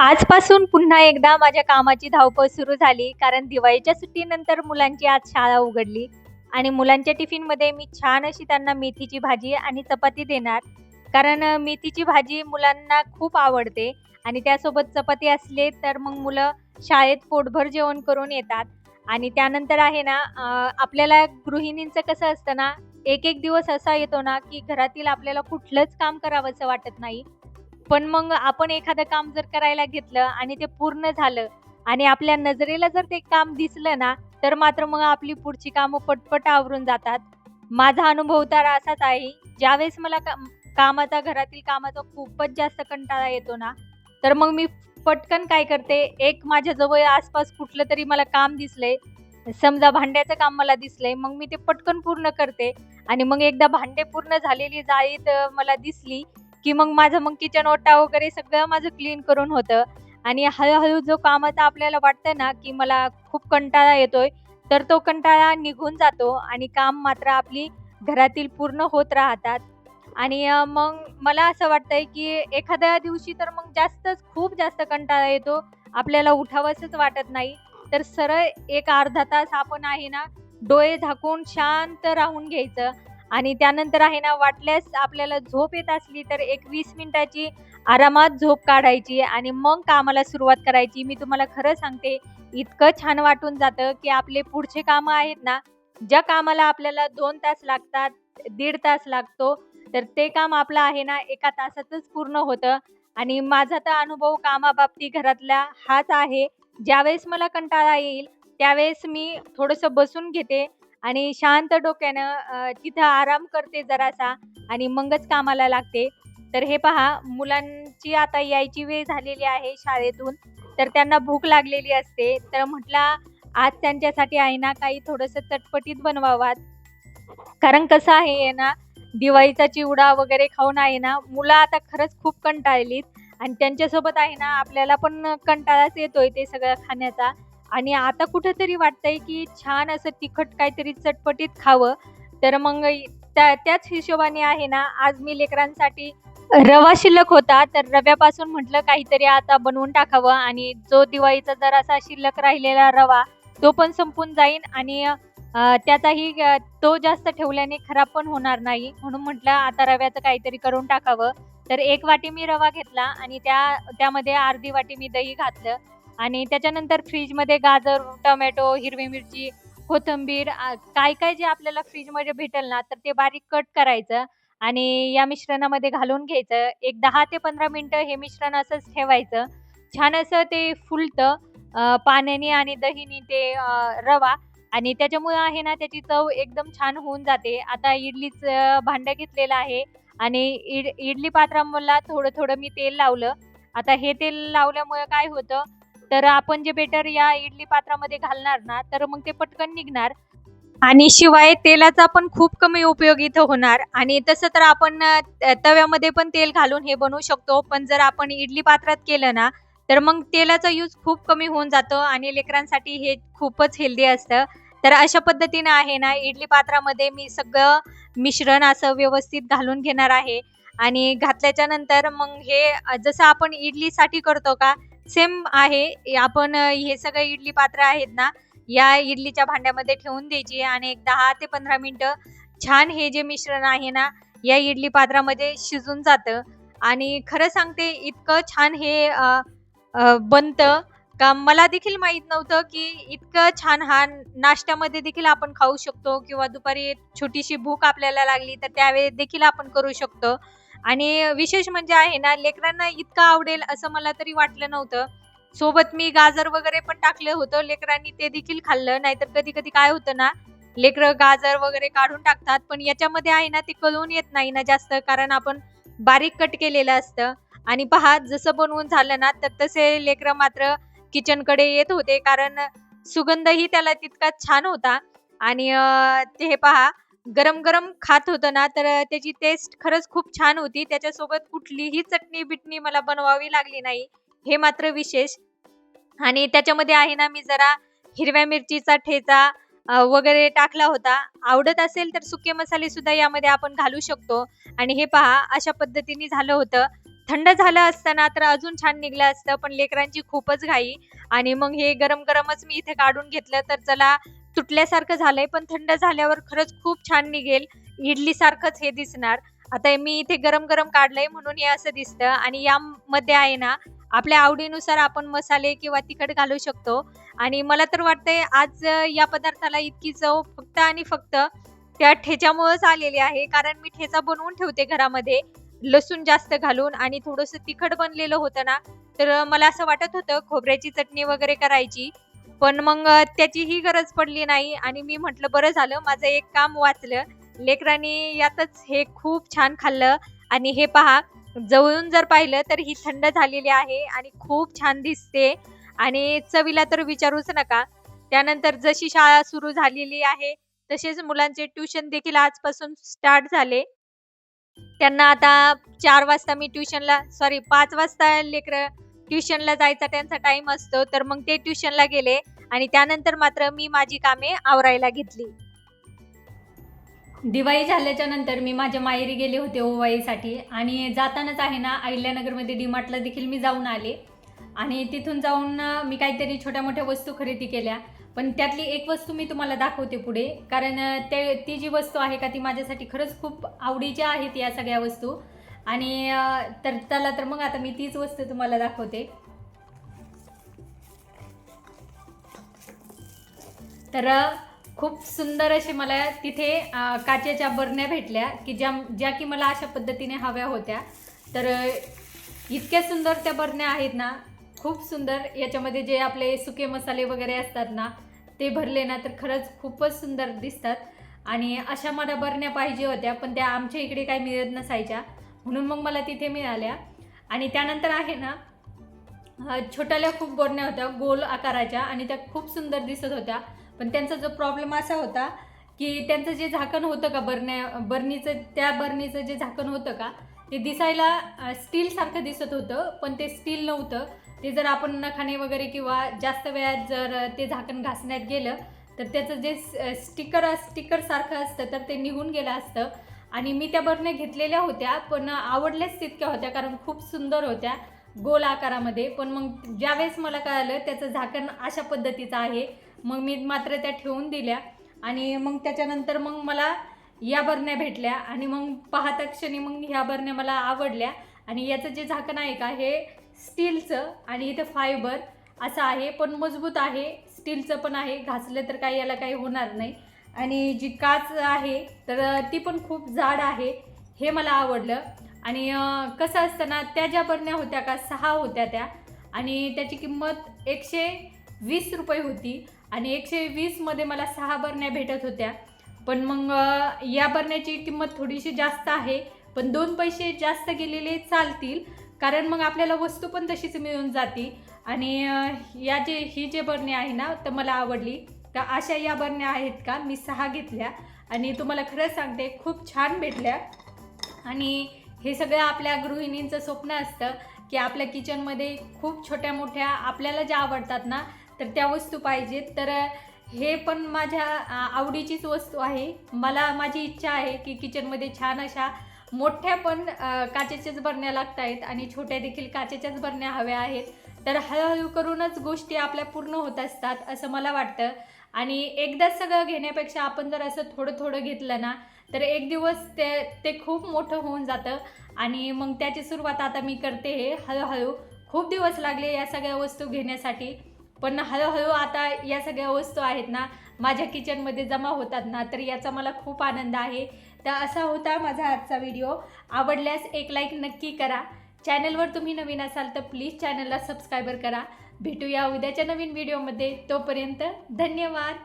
आजपासून पुन्हा एकदा माझ्या कामाची धावपळ सुरू झाली कारण दिवाळीच्या सुट्टीनंतर मुलांची आज शाळा उघडली आणि मुलांच्या टिफिनमध्ये मी छान अशी त्यांना मेथीची भाजी आणि चपाती देणार. कारण मेथीची भाजी मुलांना खूप आवडते आणि त्यासोबत चपाती असले तर मग मुलं शाळेत पोटभर जेवण करून येतात. आणि त्यानंतर आहे ना आपल्याला गृहिणींचं कसं असतं ना एक एक दिवस असा येतो ना की घरातील आपल्याला कुठलंच काम करावंसं वाटत नाही. पण मग आपण एखादं काम जर करायला घेतलं आणि ते पूर्ण झालं आणि आपल्या नजरेला जर ते काम दिसलं ना तर मात्र मग आपली पुढची कामं पटपट आवरून जातात. माझा अनुभव तर असाच आहे. ज्यावेळेस मला का कामाचा घरातील कामाचा खूपच जास्त कंटाळा येतो ना तर मग मी पटकन काय करते? एक माझ्या जवळ आसपास कुठलं तरी मला काम दिसलंय. समजा भांड्याचं काम मला दिसलंय मग मी ते पटकन पूर्ण करते आणि मग एकदा भांडे पूर्ण झालेली जाळीत मला दिसली की मग माझं मग किचन ओटा वगैरे सगळं माझं क्लीन करून होतं. आणि हळूहळू जो कामाचा आपल्याला वाटतं ना की मला खूप कंटाळा येतोय तर तो कंटाळा निघून जातो आणि काम मात्र आपली घरातील पूर्ण होत राहतात. आणि मग मला असं वाटतंय की एखाद्या दिवशी तर मग जास्तच खूप जास्त कंटाळा येतो. आपल्याला उठावंसच वाटत नाही. तर सरळ एक अर्धा तास आपण आहे ना डोळे झाकून शांत राहून घ्यायचं. आणि त्यानंतर आहे ना वाटल्यास आपल्याला झोप येत असली तर एक वीस मिनिटाची आरामात झोप काढायची आणि मग कामाला सुरुवात करायची. मी तुम्हाला खरं सांगते इतकं छान वाटून जातं की आपले पुढचे कामं आहेत ना ज्या कामाला आपल्याला दोन तास लागतात दीड तास लागतो तर ते काम आपलं आहे ना एका तासातच पूर्ण होतं. आणि माझा तर अनुभव कामाबाबती घरातला हाच आहे. ज्यावेळेस मला कंटाळा येईल त्यावेळेस मी थोडंसं बसून घेते. आणि शांत डोक्यानं तिथं आराम करते जरासा आणि मगच कामाला लागते. तर हे पहा मुलांची आता यायची वेळ झालेली आहे शाळेतून तर त्यांना भूक लागलेली असते. तर म्हटलं आज त्यांच्यासाठी आहे ना काही थोडंसं चटपटीत बनवावात. कारण कसं आहे ना दिवाळीचा चिवडा वगैरे खाऊन आहे ना मुलं आता खरंच खूप कंटाळलीत. आणि त्यांच्यासोबत आहे ना आपल्याला पण कंटाळाच येतोय ते सगळं खाण्याचा. आणि आता कुठंतरी वाटतंय की छान असं तिखट काहीतरी चटपटीत खावं. तर मग त्या त्याच हिशोबाने आहे ना आज मी लेकरांसाठी रवा शिल्लक होता. तर रव्यापासून म्हटलं काहीतरी आता बनवून टाकावं आणि जो दिवाळीचा जरासा शिल्लक राहिलेला रवा तो पण संपून जाईन आणि त्याचाही तो जास्त ठेवल्याने खराब पण होणार नाही. म्हणून म्हटलं आता रव्याचं काहीतरी करून टाकावं. तर एक वाटी मी रवा घेतला आणि त्या त्यामध्ये अर्धी वाटी मी दही घातलं. आणि त्याच्यानंतर फ्रीजमध्ये गाजर टोमॅटो हिरवी मिरची कोथिंबीर काय काय जे आपल्याला फ्रीजमध्ये भेटेल ना तर ते बारीक कट करायचं आणि या मिश्रणामध्ये घालून घ्यायचं. एक दहा ते पंधरा मिनटं हे मिश्रण असंच ठेवायचं. छान असं ते फुलतं. पाण्याने आणि दहीने ते रवा आणि त्याच्यामुळं आहे ना त्याची चव एकदम छान होऊन जाते. आता इडलीचं भांडं घेतलेलं आहे आणि इड इडली पात्राला थोडं थोडं मी तेल लावलं. आता हे तेल लावल्यामुळे काय होतं तर आपण जे बेटर या इडली पात्रामध्ये घालणार ना तर मग ते पटकन निघणार. आणि शिवाय तेलाचा पण खूप कमी उपयोग इथं होणार. आणि तसं तर आपण त- तव्यामध्ये पण तेल घालून हे बनवू शकतो. पण जर आपण इडली पात्रात केलं ना तर मग तेलाचा यूज खूप कमी होऊन जातो आणि लेकरांसाठी हे खूपच हेल्दी असतं. तर अशा पद्धतीनं आहे ना इडली पात्रामध्ये मी सगळं मिश्रण असं व्यवस्थित घालून घेणार आहे. आणि घातल्याच्या नंतर मग हे जसं आपण इडलीसाठी करतो का सेम आहे. आपण हे सगळं इडली पात्र आहेत ना या इडलीच्या भांड्यामध्ये ठेवून द्यायची आणि एक दहा ते पंधरा मिनटं छान हे जे मिश्रण आहे ना या इडली पात्रामध्ये शिजून जातं. आणि खरं सांगते इतकं छान हे बनतं का मला देखील माहीत नव्हतं की इतकं छान हा नाश्त्यामध्ये देखील आपण खाऊ शकतो किंवा दुपारी छोटीशी भूक आपल्याला लागली तर त्यावेळी देखील आपण करू शकतो. आणि विशेष म्हणजे आहे ना लेकरांना इतकं आवडेल असं मला तरी वाटलं नव्हतं. सोबत मी गाजर वगैरे पण टाकलं होतं लेकरांनी ते देखील खाल्लं. नाहीतर कधी कधी काय होतं ना लेकरं गाजर वगैरे काढून टाकतात पण याच्यामध्ये आहे ना ते कळून येत नाही ना जास्त कारण आपण बारीक कट केलेलं असतं. आणि पहा जसं बनवून झालं ना तर तसे लेकरं मात्र किचनकडे येत होते कारण सुगंधही त्याला तितकाच छान होता. आणि ते हे पहा गरम गरम खात होतं ना तर त्याची टेस्ट खरंच खूप छान होती. त्याच्यासोबत कुठलीही चटणी बिटणी मला बनवावी लागली नाही. हे मात्र विशेष. आणि त्याच्यामध्ये आहे ना मी जरा हिरव्या मिरचीचा ठेचा वगैरे टाकला होता. आवडत असेल तर सुके मसाले सुद्धा यामध्ये आपण घालू शकतो. आणि हे पहा अशा पद्धतीने झालं होतं. थंड झालं असतं ना तर अजून छान निघलं असतं पण लेकरांची खूपच घाई. आणि मग हे गरम गरमच मी इथे काढून घेतलं तर चला तुटल्यासारखं झालंय पण थंड झाल्यावर खरंच खूप छान निघेल. इडली सारखंच हे दिसणार. आता मी इथे गरम गरम काढलंय म्हणून हे असं दिसतं. आणि यामध्ये आहे ना आपल्या आवडीनुसार आपण मसाले किंवा तिखट घालू शकतो. आणि मला तर वाटतंय आज या पदार्थाला इतकी चव फक्त आणि फक्त त्या ठेच्यामुळेच आलेली आहे. कारण मी ठेचा बनवून ठेवते घरामध्ये लसूण जास्त घालून आणि थोडंसं तिखट बनलेलं होतं ना तर मला असं वाटत होतं खोबऱ्याची चटणी वगैरे करायची. पण मग त्याची त्याचीही गरज पडली नाही आणि मी म्हटलं बरं झालं माझं एक काम वाचलं. लेकरांनी यातच हे खूप छान खाल्लं आणि हे पहा जवळून जर पाहिलं तर ही थंड झालेली आहे आणि खूप छान दिसते आणि चवीला तर विचारूच नका. त्यानंतर जशी शाळा सुरू झालेली आहे तसेच मुलांचे ट्युशन देखील आजपासून स्टार्ट झाले. त्यांना आता चार वाजता मी ट्युशनला सॉरी पाच वाजता लेकरं ट्युशनला जायचा त्यांचा टाइम असतो तर मग ते ट्युशनला गेले आणि त्यानंतर मात्र मी माझी कामे आवरायला घेतली. दिवाळी झाल्याच्यानंतर मी माझ्या माहेरी गेले होते ओवाईसाठी आणि जातानाच आहे ना अहिल्यानगरमध्ये डीमार्टला देखील मी जाऊन आले. आणि तिथून जाऊन मी काहीतरी छोट्या मोठ्या वस्तू खरेदी केल्या. पण त्यातली एक वस्तू मी तुम्हाला दाखवते पुढे. कारण ते ती जी वस्तू आहे का ती माझ्यासाठी खरंच खूप आवडीच्या आहेत या सगळ्या वस्तू. आणि तर त्याला तर मग आता मी तीच वस्तू तुम्हाला दाखवते. तर खूप सुंदर असे मला तिथे काचेच्या बरण्या भेटल्या की ज्या ज्या की मला अशा पद्धतीने हव्या होत्या. तर इतक्या सुंदर त्या बरण्या आहेत ना खूप सुंदर. याच्यामध्ये जे आपले सुके मसाले वगैरे असतात ना ते भरले ना तर खरंच खूपच सुंदर दिसतात. आणि अशा मला बरण्या पाहिजे होत्या पण त्या आमच्या इकडे काही मिळत नसायच्या. म्हणून मग मला तिथे मिळाल्या. आणि त्यानंतर आहे ना छोट्याल्या खूप बोरण्या होत्या गोल आकाराच्या आणि त्या खूप सुंदर दिसत होत्या. पण त्यांचा जो प्रॉब्लेम असा होता की त्यांचं जे झाकण होतं का बरण्या बरणीचं त्या बरणीचं जे झाकण होतं का ते दिसायला स्टीलसारखं दिसत होतं पण ते स्टील नव्हतं. ते जर आपण नखाने वगैरे किंवा जास्त वेळात जर ते झाकण घासण्यात गेलं तर त्याचं जे स्टिकर स्टिकरसारखं असतं तर ते निघून गेलं असतं. आणि मी त्या बरण्या घेतलेल्या होत्या पण आवडल्याच तितक्या होत्या कारण खूप सुंदर होत्या गोल आकारामध्ये. पण मग ज्यावेळेस मला कळालं त्याचं झाकण अशा पद्धतीचं आहे मग मी मात्र त्या ठेवून दिल्या. आणि मग त्याच्यानंतर मग मला या बरण्या भेटल्या आणि मग पाहता क्षणी मग ह्या बरण्या मला आवडल्या. आणि याचं जे झाकण आहे का हे स्टीलचं आणि इथं फायबर असं आहे पण मजबूत आहे. स्टीलचं पण आहे घासलं तर काही याला काही होणार नाही. आणि जी काच आहे तर ती पण खूप जाड आहे हे मला आवडलं. आणि कसं असतं ना त्या ज्या बरण्या होत्या का सहा होत्या त्या. आणि त्याची किंमत एकशे वीस रुपये होती. आणि एकशे वीसमध्ये मला सहा बरण्या भेटत होत्या. पण मग या बरण्याची किंमत थोडीशी जास्त आहे. पण दोन पैसे जास्त गेलेले चालतील. कारण मग आपल्याला वस्तू पण तशीच मिळून जाती. आणि या जे ही जे बरणी आहे ना तर मला आवडली. तर अशा या बरण्या आहेत का? मी सहा घेतल्या आणि तुम्हाला खरं सांगते खूप छान भेटल्या. आणि हे सगळं आपल्या गृहिणींचं स्वप्न असतं की आपल्या किचनमध्ये खूप छोट्या मोठ्या आपल्याला ज्या आवडतात ना तर त्या वस्तू पाहिजेत. तर हे पण माझ्या आवडीचीच वस्तू आहे. मला माझी इच्छा आहे की किचनमध्ये छान अशा मोठ्या पण काचेच्याच बरण्या लागत आहेत आणि छोट्या देखील काचेच्याच बरण्या हव्या आहेत. तर हळूहळू करूनच गोष्टी आपल्या पूर्ण होत असतात असं मला वाटतं. आणि एकदाच सगळं घेण्यापेक्षा आपण जर असं थोडं थोडं घेतलं ना तर एक दिवस ते ते खूप मोठं होऊन जातं. आणि मग त्याची सुरुवात आता मी करते हे हळूहळू. खूप दिवस लागले या सगळ्या वस्तू घेण्यासाठी. पण हळूहळू आता या सगळ्या वस्तू आहेत ना माझ्या किचनमध्ये जमा होतात ना तर याचा मला खूप आनंद आहे. तर असा होता माझा आजचा व्हिडिओ. आवडल्यास एक लाईक नक्की करा. चॅनलवर तुम्ही नवीन असाल तर प्लीज चॅनलला सबस्क्रायबर करा. भेटूया उद्याच्या नवीन व्हिडिओमध्ये तोपर्यंत धन्यवाद.